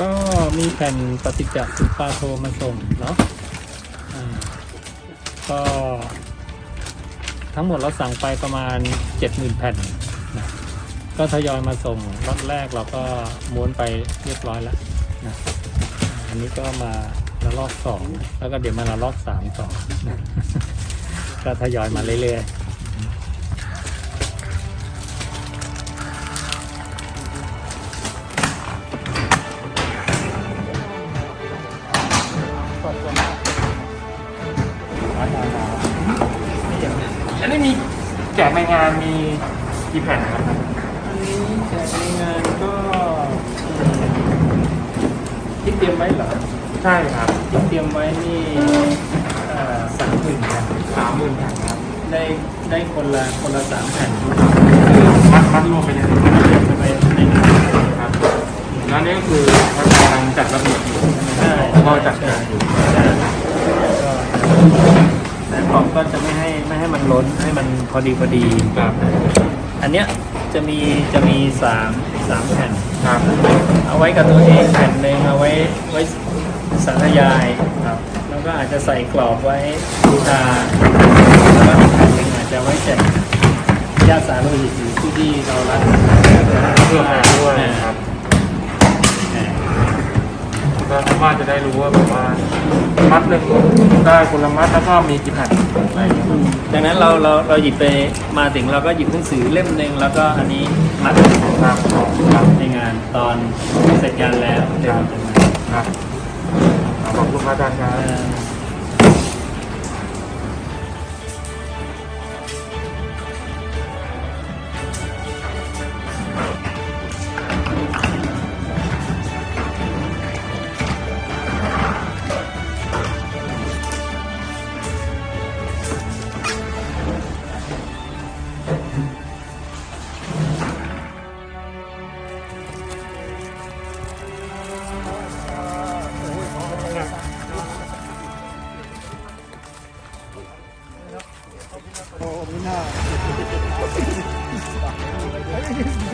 ก็มีแผ่นปฏิจจสุปาโทมาส่งเนาะก็ทั้งหมดเราสั่งไปประมาณ 70,000 แผ่นนะก็ทยอยมาส่งล็อตแรกเราก็ม้วนไปเรียบร้อยแล้วนะอันนี้ก็มาระลอกสองแล้วก็เดี๋ยวมาระลอกสามต่อนะก็ทยอยมาเรื่อยๆ แจกในงานมีกี่แผ่นนะครับอันนี้แจกในงานก็ที่เตรียมไว้เหรอใช่ครับที่เตรียมไว้นี่สามหมื่นแผ่นสามหมื่นแผ่นครับได้ได้คนละคนละสามแผ่นมัดมัดรวมไปเลยจะไปในงานครับแล้วนี่ก็คือทางกำลังจัดระเบียบอยู่ใช่ก็จัดงานอยู่ ใช่ก็แต่ของก็จะไม่ให้ไม่ให้มันล้นให้มันพอดีพอดี ครับอันเนี้ยจะมีจะมีสามสามแผ่น ครับเอาไว้กับตัวเองแผ่นหนึ่งเอาไว้ไว้สาธยายครับแล้วก็อาจจะใส่กรอบไว้บูชาแล้วก็อีกแผ่นหนึ่งอาจจะไว้แจกญาติสาโลหิตหรือผู้ที่เรารักเพื่อมาด้วยอ่าครับอ่า ก็ชาวบ้านจะได้รู้ว่าแบบว่ามัดหนึ่งได้คนละมัดแล้วก็มีกี่แผ่นอะไรอย่างเงี้ยครับดังนั้นเราเราเราหยิบไปมาถึงเราก็หยิบหนังสือเล่มหนึ่งแล้วก็อันนี้มัดครับครับในงานตอนเสร็จงานแล้วเดี๋ยวเราจะมาครับขอบคุณพระอาจารย์ครับ เอ่อ Oo, muna. Ayun